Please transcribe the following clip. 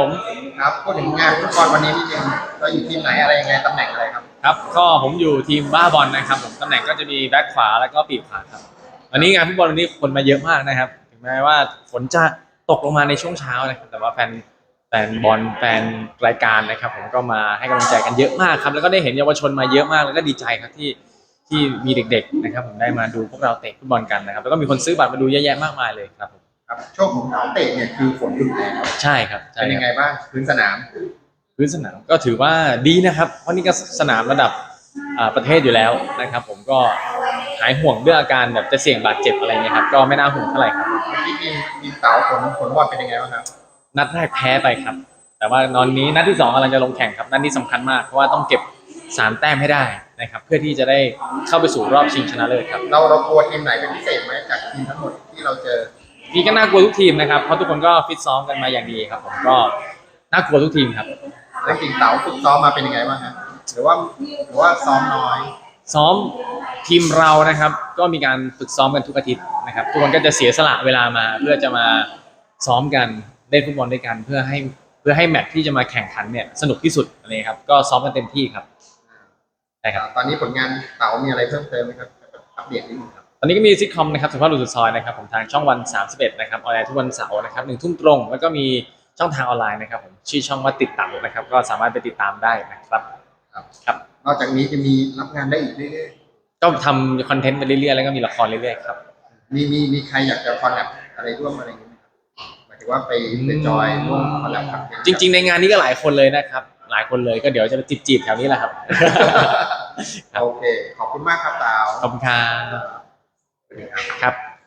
ผมครับพูดถึงงานฟุตบอลวันนี้นิดนึงเราอยู่ทีมไหนอะไรยังไงตำแหน่งอะไรครับครับก็ผมอยู่ทีมบ้าบอลนะครับผมตำแหน่งก็จะมีแบ็คขวาแล้วก็ปีกขวาครับวันนี้งานฟุตบอลวันนี้คนมาเยอะมากนะครับ ถึงแม้ว่าฝนจะตกลงมาในช่วงเช้านะครับแต่ว่าแฟนแฟนบอลแฟนรายการนะครับ ผมก็มาให้กำลังใจกันเยอะมากครับ แล้วก็ได้เห็นเยาวชนมาเยอะมากแล้วก็ดีใจครับที่ที่มีเด็ก ๆ นะครับ ผมได้มาดูพวกเราเตะฟุตบอลกันนะครับ แล้วก็มีคนซื้อบัตรมาดูเยอะแยะมากมายเลยครับผมครับ ช่วงของเสาเตะเนี่ยคือฝนหยุดแล้วใช่ครับใช่เป็นคยัรับงไงบ้างพื้นสนามพื้นสนามก็ถือว่าดีนะครับ เพราะนี่ก็สนามระดับอ่าประเทศอยู่แล้วนะครับ ผมก็หายห่วงเรื่องอาการแบบจะเสี่ยงบาดเจ็บอะไรเงี้ยครับก็ไม่น่าห่วงเท่าไหร่ครับ เมื่อกี้มีมีเสาฝนฝนบอลเป็นยังไงบ้างครับนัดแรกแพ้ไปครับ แต่ว่านอนนี้นัดที่สองกำลังจะลงแข่งครับนัดนี้สำคัญมากเพราะว่าต้องเก็บสามแต้มให้ได้นะครับ เพื่อที่จะได้เข้าไปสู่รอบชิงชนะเลิศครับ เราเรากลัวทีมไหนเป็นพิเศษไหมจากทีมทั้งหมดที่เราเจอ นี่ก็น่ากลัวทุกทีมนะครับเพราะทุกคนก็ฟิตซ้อมกันมาอย่างดีครับผมก็น่ากลัวทุกทีมครับ แล้วจริงเสาฝึกซ้อมมาเป็นยังไงบ้างฮะหรือว่าหรือว่าซ้อมน้อย ซ้อมทีมเรานะครับ ก็มีการฝึกซ้อมกันทุกอาทิตย์นะครับทุกคนก็จะเสียสละเวลามา เพื่อจะมาซ้อมกันเล่นฟุตบอลด้วยกันเพื่อให้เพื่อให้แมตช์ที่จะมาแข่งขันเนี่ยสนุกที่สุดอะไรครับ ก็ซ้อมกันเต็มที่ครับใช่ครับ ตอนนี้ผลงานเสามีอะไรเพิ่มเติมไหมครับอัปเดตนิดนึงครับต อนนี้ก็มีซิทคอมนะครับสุภาพบุรุษสุดซอยนะครับผมทางช่องวัน 31 นะครับออนไลน์ทุกวันเสาร์นะครับหนึ่งทุ่มตรง แล้วก็มีช่องทางออนไลน์นะครับผมชื่อช่องว่าติดตามนะครับ ก็สามารถไปติดตามได้นะครับครับนอกจากนี้จะมีรับงานได้อีกเรื่อยก็ทำคอนเทนต์ไปเรื่อยๆแล้วก็มีละครเรื่อยๆครับๆมีมีมีใครอยากจะคอลแลบอะไรร่วมอะไรอย่างเงี้ยไหมครับหมายถึงว่าไปไปจอยร่วมคอลแลบกับจริง ๆ ในงานนี้ก็หลายคนเลยนะครับ หลายคนเลยก็เดี๋ยวจะไปจีบๆแถวนี้แหละครับโอเคขอบคุณมากครับดาวขอบคุณครับสวัสดีครับ ครับ